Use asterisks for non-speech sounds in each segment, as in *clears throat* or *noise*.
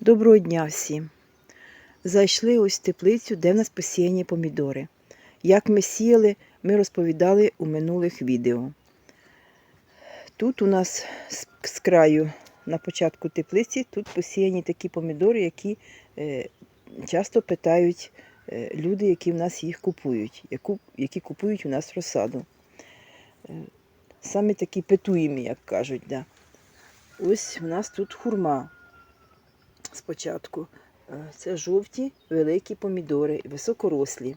Доброго дня всім! Зайшли ось в теплицю, де в нас посіяні помідори. Як ми сіяли, ми розповідали у минулих відео. Тут у нас з, краю на початку теплиці тут посіяні такі помідори, які е, часто питають е, люди, які в нас їх купують, які купують у нас розсаду. Е, саме такі петуємі, як кажуть. Да. Ось у нас тут хурма спочатку. Е, Це жовті великі помідори, високорослі.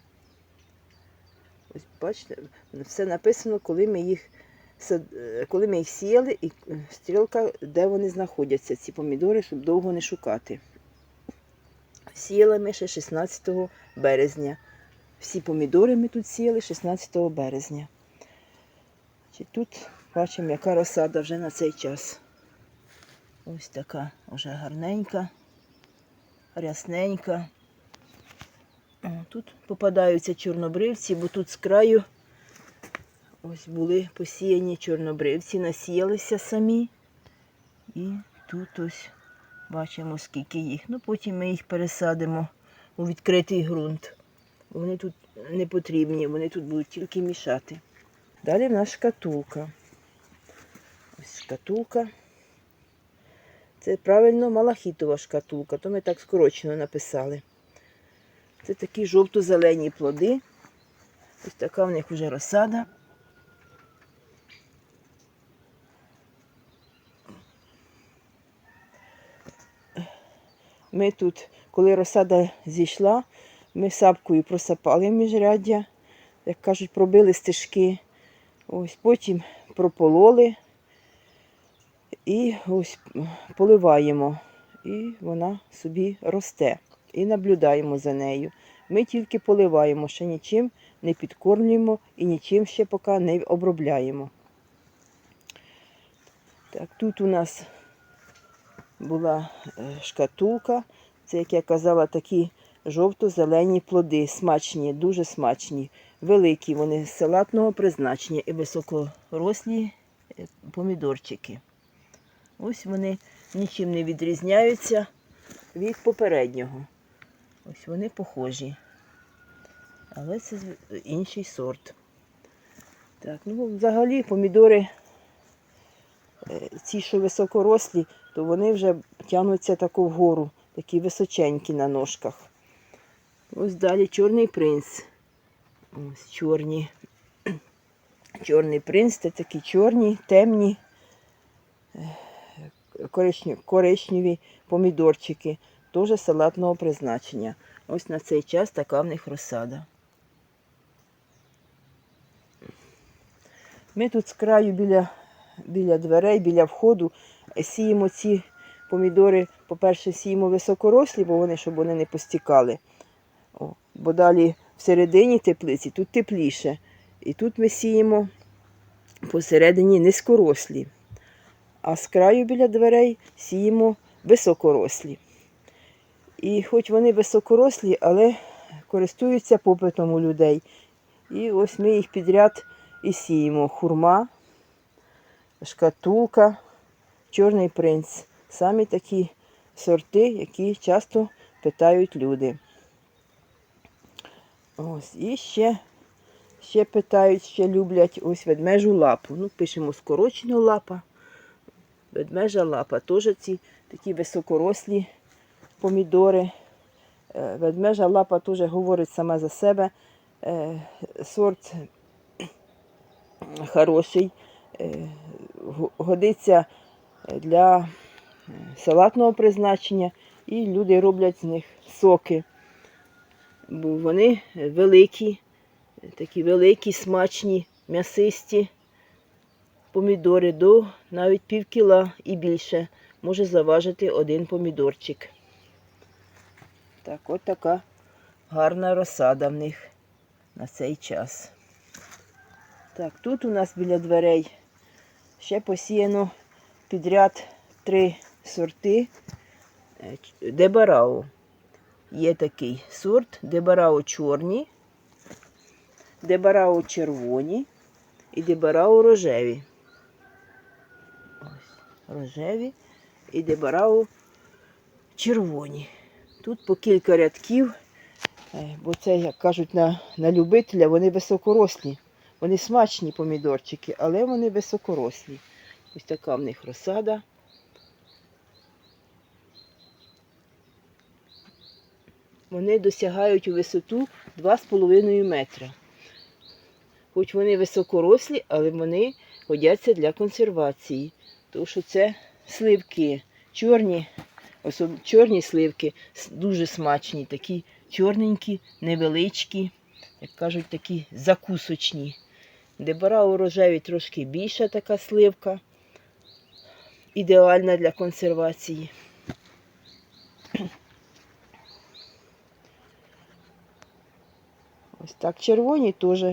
Ось бачите, все написано, коли ми їх, е, коли ми їх сіяли, і е, стрілка, де вони знаходяться, ці помідори, щоб довго не шукати. Сіяли ми ще 16 березня. Всі помідори ми тут сіяли 16 березня. Тут бачимо, яка розсада вже на цей час. Ось така вже гарненька, рясненька. Тут попадаються чорнобривці, бо тут з краю ось були посіяні чорнобривці, насіялися самі. І тут ось бачимо, скільки їх. Ну, потім ми їх пересадимо у відкритий ґрунт. Вони тут не потрібні, вони тут будуть тільки мішати. Далі в нас шкатулка. Ось шкатулка. Це правильно малахітова шкатулка, то ми так скорочено написали. Це такі жовто-зелені плоди. Ось така в них вже розсада. Ми тут, коли розсада зійшла, ми сапкою просапали міжряддя, як кажуть, пробили стежки. Ось потім пропололи і ось поливаємо. І вона собі росте. І наблюдаємо за нею. Ми тільки поливаємо, ще нічим не підкормлюємо і нічим ще поки не обробляємо. Так, тут у нас була е, шкатулка. Це, як я казала, такі жовто-зелені плоди, смачні, дуже смачні, великі, вони салатного призначення і високорослі е, помідорчики. Ось вони нічим не відрізняються від попереднього. Ось вони похожі. Але це інший сорт. Так, ну взагалі помідори, е, ці, що високорослі, то вони вже тягнуться таку вгору, такі височенькі на ножках. Ось далі чорний принц. Ось чорні. Чорний принц це такі чорні, темні, е, коричневі, помідорчики, теж салатного призначення. Ось на цей час така в них розсада. Ми тут з краю біля, біля дверей, біля входу сіємо ці помідори, по-перше, сіємо високорослі, бо вони, щоб вони не постікали. О, бо далі всередині теплиці тут тепліше. І тут ми сіємо посередині низькорослі. А з краю біля дверей сіємо високорослі. І хоч вони високорослі, але користуються попитом у людей. І ось ми їх підряд і сіємо. Хурма, шкатулка, чорний принц. Самі такі сорти, які часто питають люди. Ось, і ще, ще питають, ще люблять ось ведмежу лапу. Ну, пишемо скорочену лапа. Ведмежа лапа. Теж ці такі високорослі помідори. Е, Ведмежа лапа теж говорить сама за себе. Е, Сорт хороший, е, годиться для салатного призначення, і люди роблять з них соки. Бо вони великі, такі великі, смачні, м'ясисті помідори до навіть пів кіла і більше може заважити один помідорчик. Так, от така гарна розсада в них на цей час. Так, тут у нас біля дверей ще посіяно підряд три сорти е, дебарау. Є такий сорт дебарао чорні, дебарао червоні і дебарао рожеві. Рожеві і дебарао червоні. Тут по кілька рядків, бо це, як кажуть, на, на любителя, вони високорослі. Вони смачні помідорчики, але вони високорослі. Ось така в них розсада. Вони досягають у висоту 2,5 метра. Хоч вони високорослі, але вони годяться для консервації. Тому що це сливки, чорні, особ... чорні сливки, дуже смачні, такі чорненькі, невеличкі, як кажуть, такі закусочні. Дебара у рожеві трошки більша така сливка, ідеальна для консервації. *clears throat* Ось так червоні теж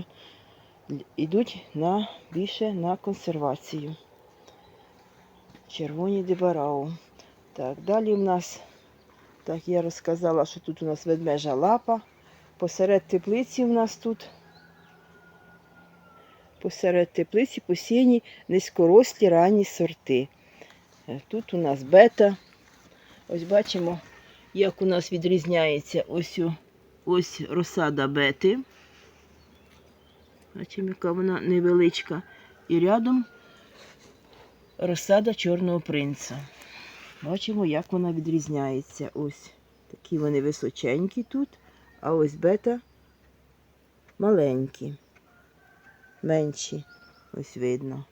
йдуть на, більше на консервацію. Червоні дебарау. Так, далі в нас, так я розказала, що тут у нас ведмежа лапа. Посеред теплиці в нас тут. Посеред теплиці посіяні низькорослі ранні сорти. Е, Тут у нас бета. Ось бачимо, як у нас відрізняється ось, ось розсада бети. Бачимо, яка вона невеличка. І рядом розсада чорного принца. Бачимо, як вона відрізняється. Ось такі вони височенькі тут, а ось бета маленькі, менші. Ось видно,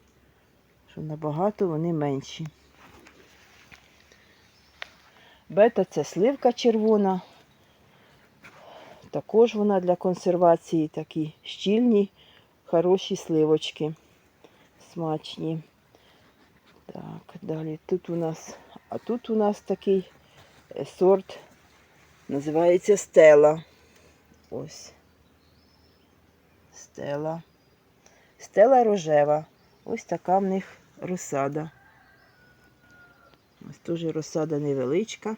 що набагато вони менші. Бета це сливка червона. Також вона для консервації такі щільні, хороші сливочки. Смачні. Так, далі тут у нас, а тут у нас такий е, сорт, називається стела. Ось. Стела. Стела рожева. Ось така в них розсада. Ось теж розсада невеличка.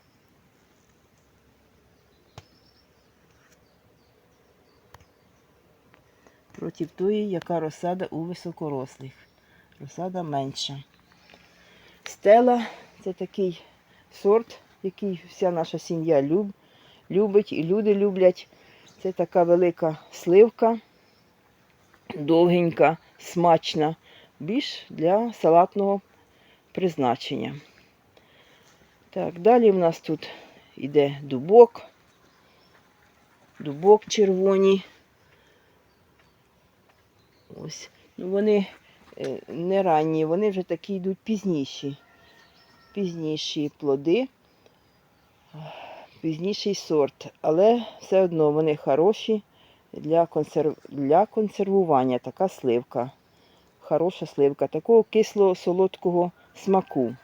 Проти тої, яка розсада у високорослих. Розсада менша. Стела це такий сорт, який вся наша сім'я люб, любить і люди люблять. Це така велика сливка, довгенька, смачна, більш для салатного призначення. Так, далі в нас тут йде дубок, дубок червоні. Ось. Ну, вони не ранні, вони вже такі йдуть пізніші. Пізніші плоди, пізніший сорт. Але все одно вони хороші для, консерв... для консервування. Така сливка. Хороша сливка, такого кисло-солодкого смаку.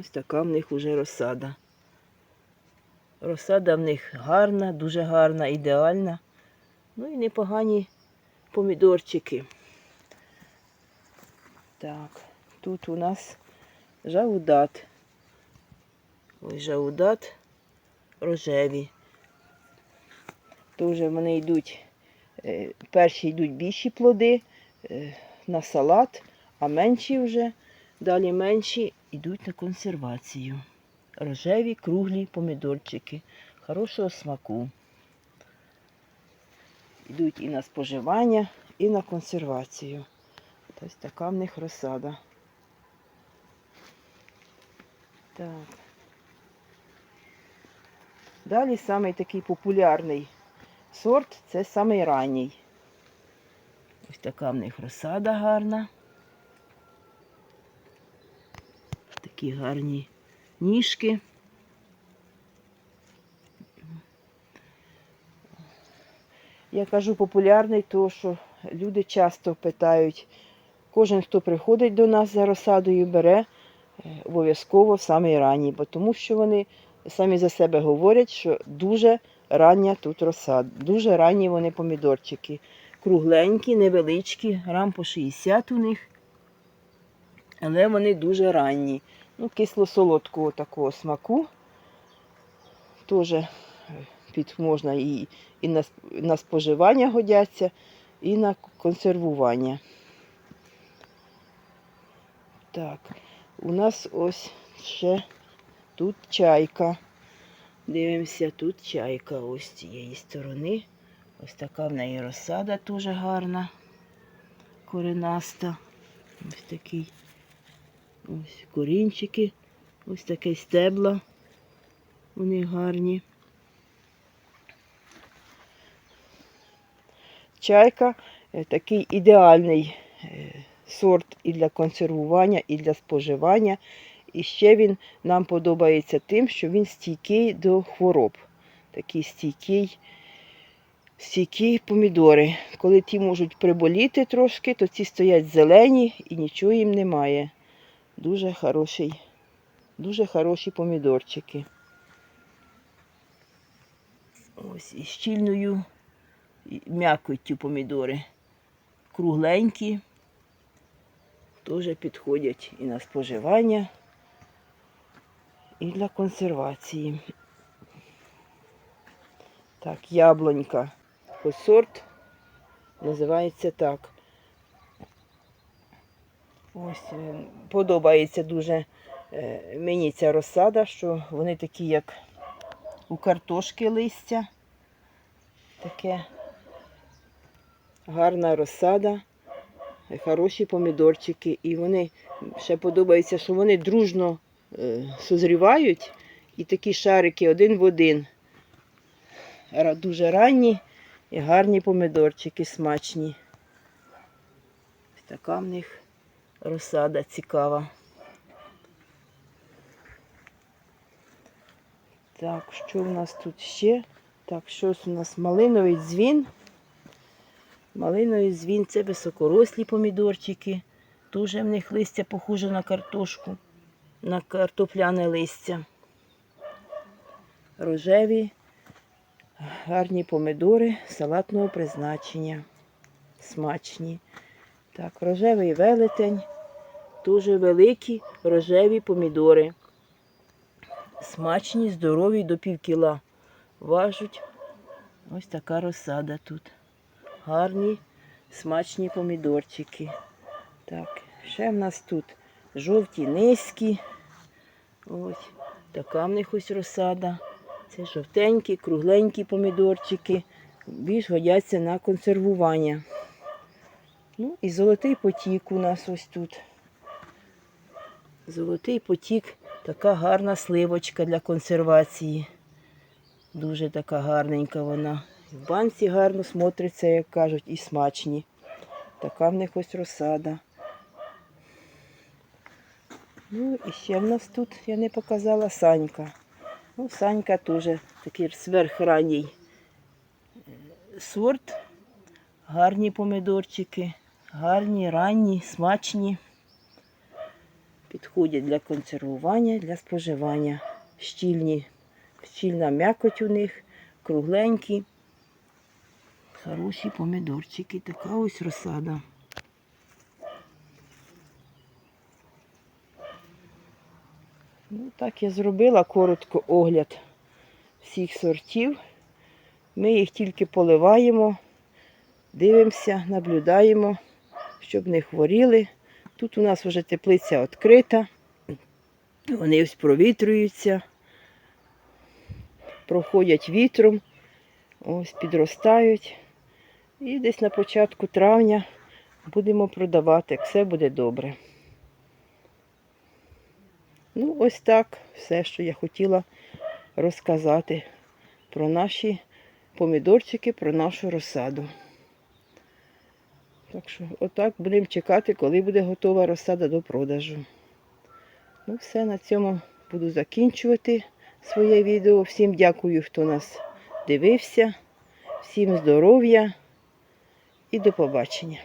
Ось така в них уже розсада. Розсада в них гарна, дуже гарна, ідеальна. Ну і непогані помідорчики. Так, тут у нас жаудат. Ось жаудат рожеві. Тоже вони йдуть, е, перші йдуть більші плоди е, на салат, а менші вже, далі менші йдуть на консервацію. Рожеві круглі помідорчики хорошого смаку. Йдуть і на споживання, і на консервацію. Ось така в них розсада. Так. Далі самий такий популярний сорт це самий ранній. Ось така в них розсада гарна. Такі гарні ніжки. Я кажу популярний, тому що люди часто питають, кожен, хто приходить до нас за розсадою, бере е, обов'язково самий ранній, бо тому що вони самі за себе говорять, що дуже рання тут розсада, дуже ранні вони помідорчики. Кругленькі, невеличкі, грам по 60 у них. Але вони дуже ранні. Ну, кисло-солодкого такого смаку. Теж е, під можна і, і на, на споживання годяться, і на консервування. Так, у нас ось ще Тут чайка. Дивимося, тут чайка ось з цієї сторони. Ось така в неї розсада дуже гарна, коренаста. Ось такий. Ось корінчики, ось таке стебла. Вони гарні. Чайка е, такий ідеальний е, сорт і для консервування, і для споживання. І ще він нам подобається тим, що він стійкий до хвороб. Такий стійкий, стійкі помідори. Коли ті можуть приболіти трошки, то ці стоять зелені і нічого їм немає. Дуже хороший, дуже хороші помідорчики. Ось із щільною і м'якоттю помідори. Кругленькі, теж підходять і на споживання, і для консервації. Так, яблунька. Ось сорт називається так. Ось подобається дуже е, мені ця розсада, що вони такі, як у картошки листя. Таке гарна розсада, хороші помідорчики. І вони ще подобається, що вони дружно е, созрівають і такі шарики один в один. Дуже ранні і гарні помідорчики, смачні. Така в них розсада цікава. Так, що в нас тут ще? Так, щось у нас малиновий дзвін. Малиновий дзвін це високорослі помідорчики. Дуже в них листя похоже на картошку, на картопляне листя. Рожеві, гарні помидори салатного призначення. Смачні. Так, рожевий велетень. Дуже великі рожеві помідори. Смачні, здорові до пів кіла. Важуть. Ось така розсада тут. Гарні, смачні помідорчики. Так, ще в нас тут жовті низькі. Ось така в них ось розсада. Це жовтенькі, кругленькі помідорчики. Більш годяться на консервування. Ну і золотий потік у нас ось тут. Золотий потік така гарна сливочка для консервації. Дуже така гарненька вона. В банці гарно смотриться, як кажуть, і смачні. Така в них ось розсада. Ну і ще в нас тут, я не показала, санька. Ну, санька теж такий сверхранній е, сорт. Гарні помидорчики, гарні, ранні, смачні. Підходять для консервування, для споживання. Щільні, щільна м'якоть у них, кругленькі. Хороші помідорчики, така ось розсада. Ну, так я зробила коротко огляд всіх сортів. Ми їх тільки поливаємо, дивимося, наблюдаємо, щоб не хворіли. Тут у нас вже теплиця відкрита. Вони ось провітрюються, проходять вітром, ось підростають. І десь на початку травня будемо продавати, як все буде добре. Ну, ось так все, що я хотіла розказати про наші помідорчики, про нашу розсаду. Так що, отак будемо чекати, коли буде готова розсада до продажу. Ну, все, на цьому буду закінчувати своє відео. Всім дякую, хто нас дивився. Всім здоров'я і до побачення.